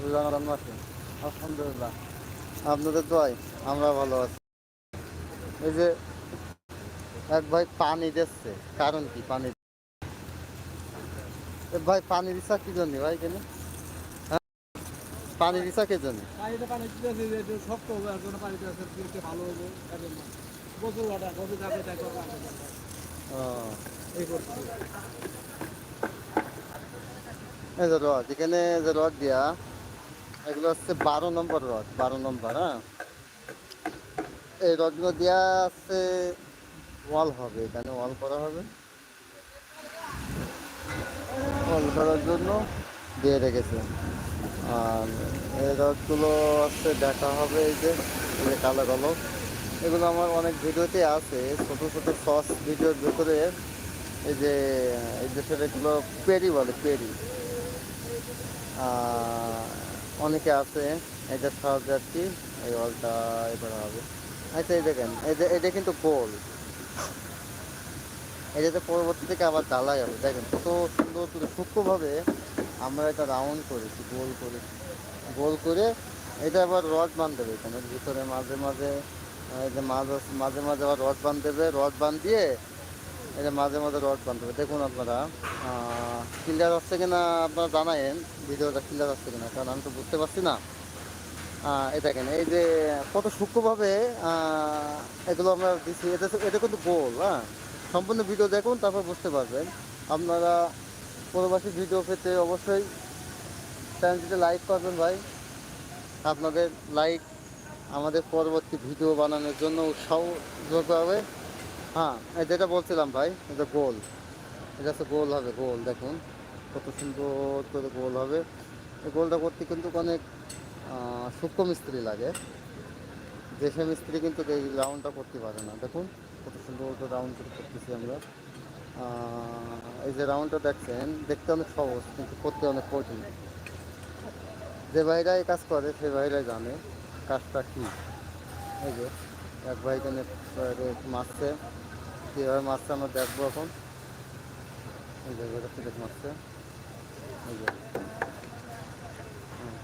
আলহামদুলিল্লাহ। আপনাদের দোয়াই আমরা ভালো আছি। এই যে এক ভাই পানি দিচ্ছে কারণ কি পানি? ভাই পানি দিছা কি জন্য ভাই কেন হ্যাঁ? পানি দিছা কে জন্য? পানিতে পানি দিতেছে যে একটু শক্ত হবে আর জন্য পানি দিতেছে দিতে ভালো হবে তার জন্য গোসল ওটা গোসল যাবে তাই করব ও। এই যে রড এখানে যে রড দিয়া এগুলো হচ্ছে বারো নম্বর রড বারো নম্বর হ্যাঁ? এই রডগুলো দেওয়া আছে ওয়াল হবে এখানে ওয়াল করা হবে। ওয়াল করার জন্য দিয়ে রেখেছে আর এই রডগুলো হচ্ছে দেখা হবে এই যে কালো কালো। এগুলো আমার অনেক ভিডিওতে আছে ছোট ছোট সস ভিডিওর ভিতরে এই যে এই দেশের এগুলো পেরি বলে পেরি। আহ, অনেকে আছে এটা আর কি এই অলটা এবার হবে। আচ্ছা এই দেখেন এটা কিন্তু গোল। এটাতে পরবর্তী থেকে আবার ঢালাই হবে। দেখেন কত সুন্দর সূক্ষ্মভাবে আমরা এটা রাউন্ড করেছি, গোল করেছি। গোল করে এটা আবার রড দেবে এখানে, ভিতরে মাঝে মাঝে যে মাঝে মাঝে মাঝে আবার রড বাঁধ দেবে রড বাঁধ দিয়ে এটা মাঝে মাঝে রড দেবে দেখুন আপনারা ক্লিয়ার হচ্ছে কিনা আপনারা জানায়েন, ভিডিওটা ক্লিয়ার হচ্ছে কিনা, কারণ আমি তো বুঝতে পারছি না। এই দেখেন, এই যে কত সূক্ষ্মভাবে এগুলো আমরা দিচ্ছি এটা এটা কিন্তু গোল হ্যাঁ? সম্পূর্ণ ভিডিও দেখুন, তারপর বুঝতে পারবেন। আপনারা পরবর্তী ভিডিও পেতে অবশ্যই চ্যানেলটিতে লাইক করবেন ভাই। আপনাদের লাইক আমাদের পরবর্তী ভিডিও বানানোর জন্য উৎসাহ যোগ হবে হ্যাঁ যেটা বলছিলাম ভাই, এটা গোল। এটা হচ্ছে গোল হবে, গোল, দেখুন। কত সুন্দর করে গোল হবে। এই গোলটা করতে কিন্তু অনেক সূক্ষ্ম মিস্ত্রি লাগে। দেশে মিস্ত্রি কিন্তু এই রাউন্ডটা করতে পারে না। দেখুন, কত সুন্দর করে রাউন্ড করে করতেছি আমরা। এই যে রাউন্ডটা দেখছেন, দেখতে অনেক সহজ, কিন্তু করতে অনেক কঠিন। যে ভাইরা এই কাজ করে, সে ভাইরাই জানে কাজটা কী। এই যে, এক ভাই এখানে মারছে। কীভাবে মারছে আমরা দেখব এখন। এই যে এটা থেকে মারছে এই যে হুম।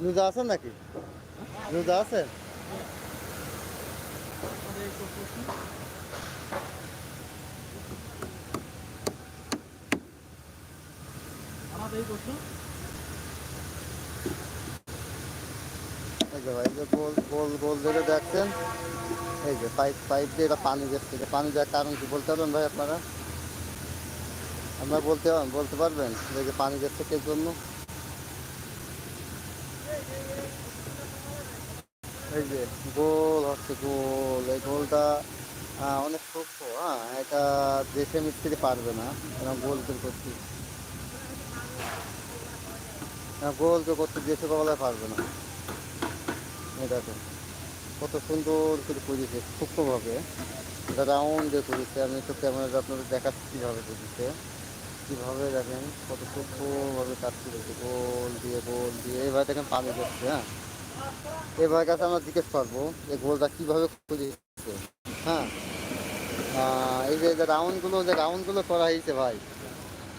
রোজা আছেন নাকি রোজা আছেন এই যে ভাই যে গোল গোল ধরে দেখছেন? এই যে পাইপ পাইপ এটা পানি পানি কারণ কি বলতে পারবেন ভাই আপনারা? আপনারা বলতে বলতে পারবেন? এই যে পানি যাচ্ছে কে জন্য? যে গোল হচ্ছে গোল। এই গোলটা অনেক সূক্ষ্ম হ্যাঁ? এটা দেশে মিস্ত্রি পারবে না। এরকম গোল করে করতে। আহ, গোল করে করতে দেশে কবলায় পারবে না। দেখো কত সুন্দর করে করেছে সূক্ষ্মভাবে। এটা রাউন্ড করেছে। আমি তো ক্যামেরাটা আপনাদের দেখাচ্ছি কীভাবে করেছে। কীভাবে দেখেন কত সূক্ষ্মভাবে কাজ করেছে। গোল দিয়ে গোল দিয়ে। এবার দেখেন পানি করছে হ্যাঁ? এবার কাছে আমরা জিজ্ঞেস করব এই গোলটা কীভাবে করেছে হ্যাঁ। এই যে রাউন্ডগুলো যে রাউন্ডগুলো করা হয়েছে ভাই,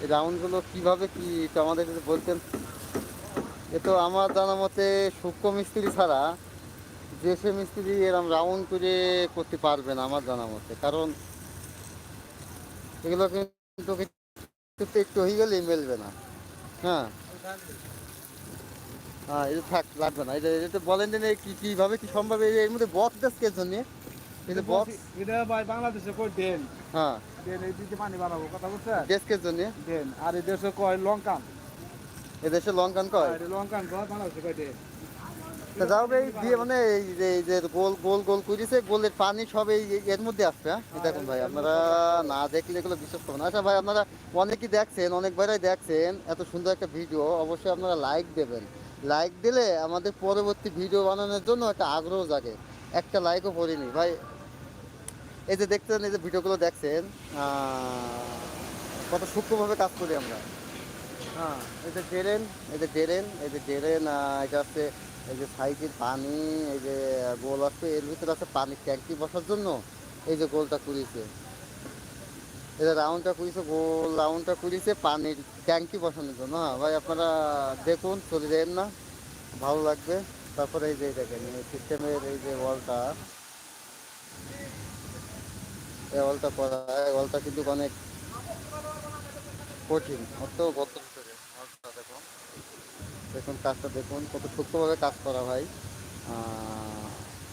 এই রাউন্ডগুলো কীভাবে কি আমাদের যদি বলতেন? এ তো আমার জানা মতে সূক্ষ্ম মিস্ত্রি ছাড়া দেশে মিস্ত্রি এরকম রাউন্ড করে করতে পারবে না আমার জানা মতে। কারণ এগুলো কিন্তু একটু হয়ে গেলেই মেলবে না। হ্যাঁ। হ্যাঁ এটা থাক লাগবে না। এটা এটা বলেন যে কি কীভাবে কি সম্ভব? এর মধ্যে বক্স দেশ কে জন্য। বক্স এটা ভাই বাংলাদেশে কই দেন? হ্যাঁ। দেন এই দিকে পানি কথা দেশকের জন্য। দেন আর এই দেশে কয় লঙ্কান? এদেশে লঙ্কান কয়? আর লঙ্কান কয় বাংলাদেশে কয় দেন? তা যাও গে, এই দিয়ে মানে এই যে এই যে গোল গোল গোল করেছে গোলের পানি সব এই এর মধ্যে আসছে হ্যাঁ? দেখুন ভাই আপনারা না দেখলে এগুলো বিশ্বাস করবেন। আচ্ছা ভাই আপনারা অনেকেই দেখছেন অনেক ভাইরাই দেখছেন এত সুন্দর একটা ভিডিও অবশ্যই আপনারা লাইক দেবেন। লাইক দিলে আমাদের পরবর্তী ভিডিও বানানোর জন্য একটা আগ্রহ জাগে। একটা লাইকও করিনি ভাই, এই যে দেখছেন এই যে ভিডিওগুলো দেখছেন কত সূক্ষ্মভাবে কাজ করি আমরা। হ্যাঁ এই যে ড্রেন এই যে ড্রেন এই যে ড্রেন এটা হচ্ছে, এই যে সাইডের পানি, এই যে গোল আছে, এর ভিতরে আছে পানির ট্যাঙ্কি বসার জন্য এই যে গোলটা করিয়েছে এই যে রাউন্ডটা করিয়েছে গোল রাউন্ডটা করিয়েছে পানির ট্যাঙ্কি জন্য হ্যাঁ ভাই, আপনারা দেখুন, চলে যাবেন না। ভালো লাগবে। তারপরে এই যে দেখেন, এই সিস্টেমের এই যে ওয়ালটা। এই ওয়ালটা করা, এই ওয়ালটা কিন্তু অনেক কঠিন। অত ওয়ালটা দেখুন। দেখুন, কাজটা দেখুন, কত সূক্ষ্মভাবে কাজ করা, ভাই।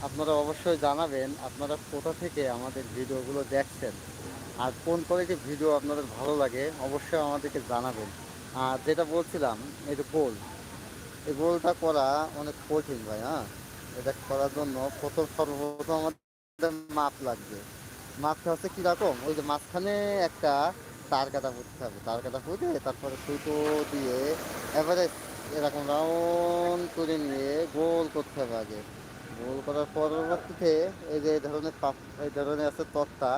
আপনারা অবশ্যই জানাবেন, আপনারা কোথা থেকে আমাদের ভিডিওগুলো দেখছেন? আর কোন কোয়ালিটির ভিডিও আপনাদের ভালো লাগে, অবশ্যই আমাদেরকে জানাবেন। আর যেটা বলছিলাম, এই যে গোল, এই গোলটা করা অনেক কঠিন ভাই হ্যাঁ? এটা করার জন্য প্রথম সর্বপ্রথম আমাদের মাপ লাগবে। মাপটা হচ্ছে কীরকম? ওই যে মাঝখানে একটা তার কাটা ফুটতে হবে, তার কাটা ফুটে তারপরে সুতো দিয়ে এবারে এরকম রাউন্ড করে নিয়ে গোল করতে হবে আগে। গোল করার পরবর্তীতে এই যে এই ধরনের এই ধরনের আছে তক্তা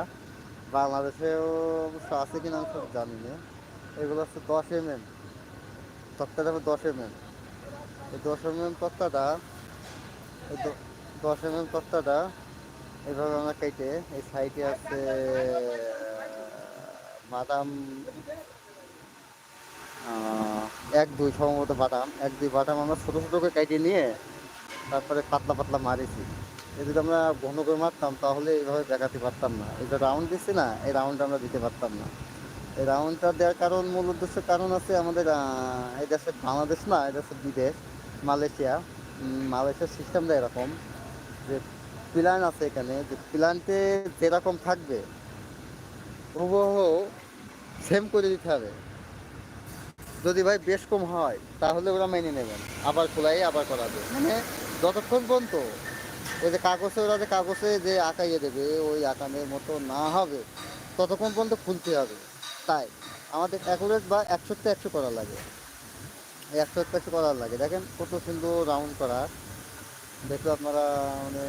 বাংলাদেশেও অবশ্য আছে কিনা আমি সব জানি না। এগুলো হচ্ছে দশ এম এম তক্তাটা হবে দশ এম এম এই দশ এম এম তক্তাটা, এই দশ এম এম তক্তাটা এইভাবে আমরা কেটে, এই সাইডে আছে বাদাম এক দুই সম্ভবত বাদাম, এক দুই বাদাম আমরা ছোটো ছোটো করে কেটে নিয়ে তারপরে পাতলা পাতলা মারিছি। এই যদি আমরা ঘন করে মারতাম, তাহলে এইভাবে দেখাতে পারতাম না। এই যে রাউন্ড দিচ্ছি না, এই রাউন্ডটা আমরা দিতে পারতাম না। এই রাউন্ডটা দেওয়ার কারণ, মূল উদ্দেশ্য কারণ আছে আমাদের এই দেশে বাংলাদেশ না, এই দেশে বিদেশ, মালয়েশিয়া। মালয়েশিয়ার সিস্টেমটা এরকম যে প্ল্যান আছে এখানে, যে প্ল্যানটে যেরকম থাকবে, হুবহু সেম করে দিতে হবে। যদি ভাই বেশ কম হয়, তাহলে ওরা মেনে নেবেন। আবার খোলাই, আবার করাবে। মানে যতক্ষণ পর্যন্ত ওই যে কাগজে ওরা যে কাগজে যে আঁকাইয়ে দেবে, ওই আঁকানোর মতো না হবে, ততক্ষণ পর্যন্ত খুলতে হবে। তাই আমাদের অ্যাকুরেট বা একশোতে একশো করা লাগে। এই একশো করার লাগে। দেখেন কত সুন্দর রাউন্ড করা। দেখলে আপনারা মানে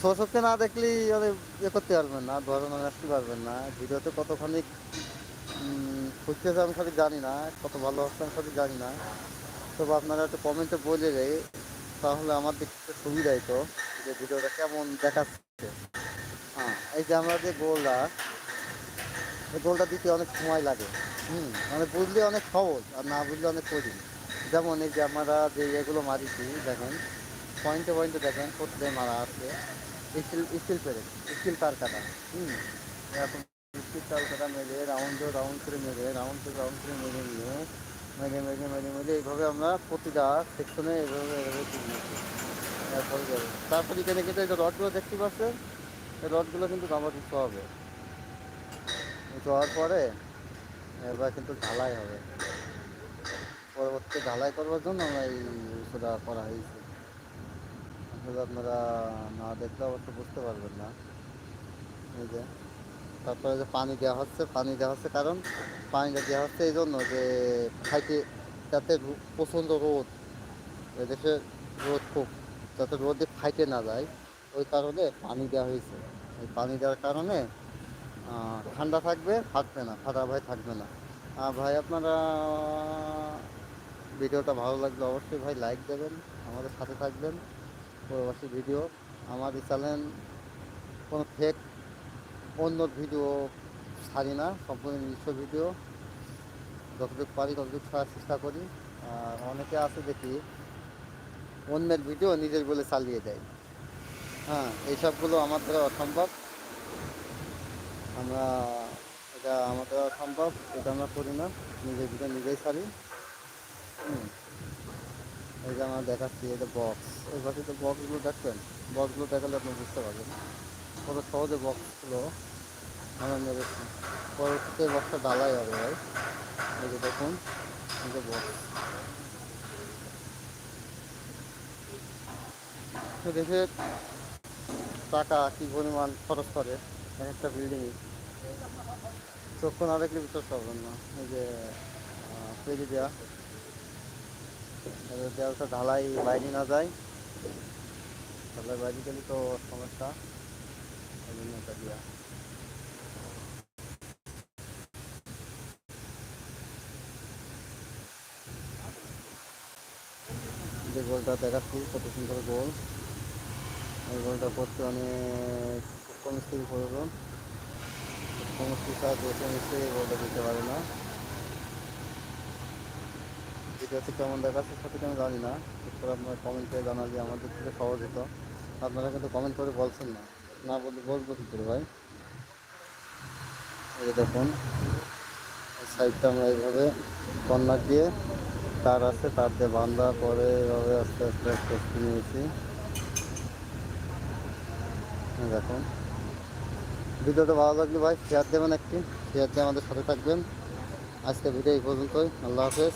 সশক্তি না দেখলেই মানে ইয়ে করতে পারবেন না, ধরন আসতে পারবেন না। ভিডিওতে কতখানি খুঁজতেছে আমি সঠিক জানি না, কত ভালো হচ্ছে আমি সঠিক জানি না। তবে আপনারা একটু কমেন্টে বলে দেয় তাহলে আমার দেখতে সুবিধা হতো যে ভিডিওটা কেমন দেখাচ্ছে। হ্যাঁ এই যে আমরা যে গোলটা, এই গোলটা দিতে অনেক সময় লাগে। হুম মানে বুঝলে অনেক সহজ, আর না বুঝলে অনেক কঠিন। যেমন এই যে আমরা যে এগুলো মারিছি, দেখেন পয়েন্টে পয়েন্টে দেখেন, কোথায় মারা আছে। স্টিল স্টিল পেরে স্টিল তার কাটা হুম। এরকম স্টিল তার কাটা মেরে রাউন্ড রাউন্ড করে মেরে রাউন্ড রাউন্ড করে মেরে নিয়ে মেরে মেরে মেরে মেরে এইভাবে আমরা প্রতিটা সেকশনে এইভাবে এইভাবে যাবে। তারপরে এখানে কিন্তু এই যে রডগুলো দেখতে পাচ্ছেন, এই রডগুলো কিন্তু আমার দিতে হবে দেওয়ার পরে এবার কিন্তু ঢালাই হবে। পরবর্তী ঢালাই করবার জন্য আমরা এই সেটা করা হয়েছে। আপনারা না দেখলে অবশ্য বুঝতে পারবেন না। এই যে তারপরে যে পানি দেওয়া হচ্ছে, পানি দেওয়া হচ্ছে কারণ পানিটা দেওয়া হচ্ছে এই জন্য যে খাইতে, যাতে প্রচণ্ড রোদ এদেশে রোদ খুব, যাতে রোদে ফাইটে না যায়, ওই কারণে পানি দেওয়া হয়েছে। এই পানি দেওয়ার কারণে ঠান্ডা থাকবে ফাটবে না ফাটা ভাই থাকবে না। আর ভাই আপনারা, ভিডিওটা ভালো লাগলে অবশ্যই ভাই লাইক দেবেন, আমাদের সাথে থাকবেন। পরবর্তী ভিডিও, আমার চ্যানেল কোনো ফেক অন্য ভিডিও ছাড়ি না, সম্পূর্ণ নিজস্ব ভিডিও। যতটুকু পারি ততটুকু ছাড়ার চেষ্টা করি। আর অনেকে আছে দেখি, অন্যের ভিডিও নিজের বলে চালিয়ে দেয়। হ্যাঁ এইসবগুলো আমার দ্বারা অসম্ভব। আমরা, এটা আমাদের অসম্ভব, এটা আমরা করি না। নিজের ভিডিও নিজেই ছাড়ি। হুম। এই যে আমরা দেখাচ্ছি এটা বক্স এই তো বক্সগুলো দেখবেন বক্সগুলো দেখালে আপনি বুঝতে পারবেন। কত সহজে বক্সগুলো আমরা মেরেছি পরবর্তীতে বক্সটা ডালাই হবে ভাই। এই যে দেখুন বক্স দেশের টাকা কি পরিমাণ খরচ করে এক একটা বিল্ডিং চক্ষু না দেখলে বিশ্বাস করবেন না। এই যে তৈরি দেওয়া এবার দেওয়ালটা ঢালাই বাইরে না যায়। ঢালাই বাইরে গেলে তো সমস্যা। যে গোলটা দেখাচ্ছি, কত সুন্দর গোল এই গোলটা করতে অনেক কমিস্ত্রি প্রয়োজন কমিস্ত্রি সাহায্য নিশ্চয়ই এই গোলটা দিতে পারে না। ভিডিওতে কেমন দেখাচ্ছে সঠিক আমি জানি না। আপনারা কমেন্ট করে জানালে আমাদের থেকে সহজ হতো। আপনারা কিন্তু কমেন্ট করে বলছেন না। না বললে বলব কী করে ভাই? এই দেখুন সাইডটা আমরা এইভাবে কন্যা দিয়ে তার আছে, তার দিয়ে বান্ধা, পরে এভাবে আস্তে আস্তে আস্তে আস্তে নিয়েছি। দেখুন। ভিডিওটা ভালো লাগলে ভাই শেয়ার দেবেন একটি শেয়ার দিয়ে আমাদের সাথে থাকবেন। আজকে ভিডিও এই পর্যন্তই। আল্লাহ হাফেজ।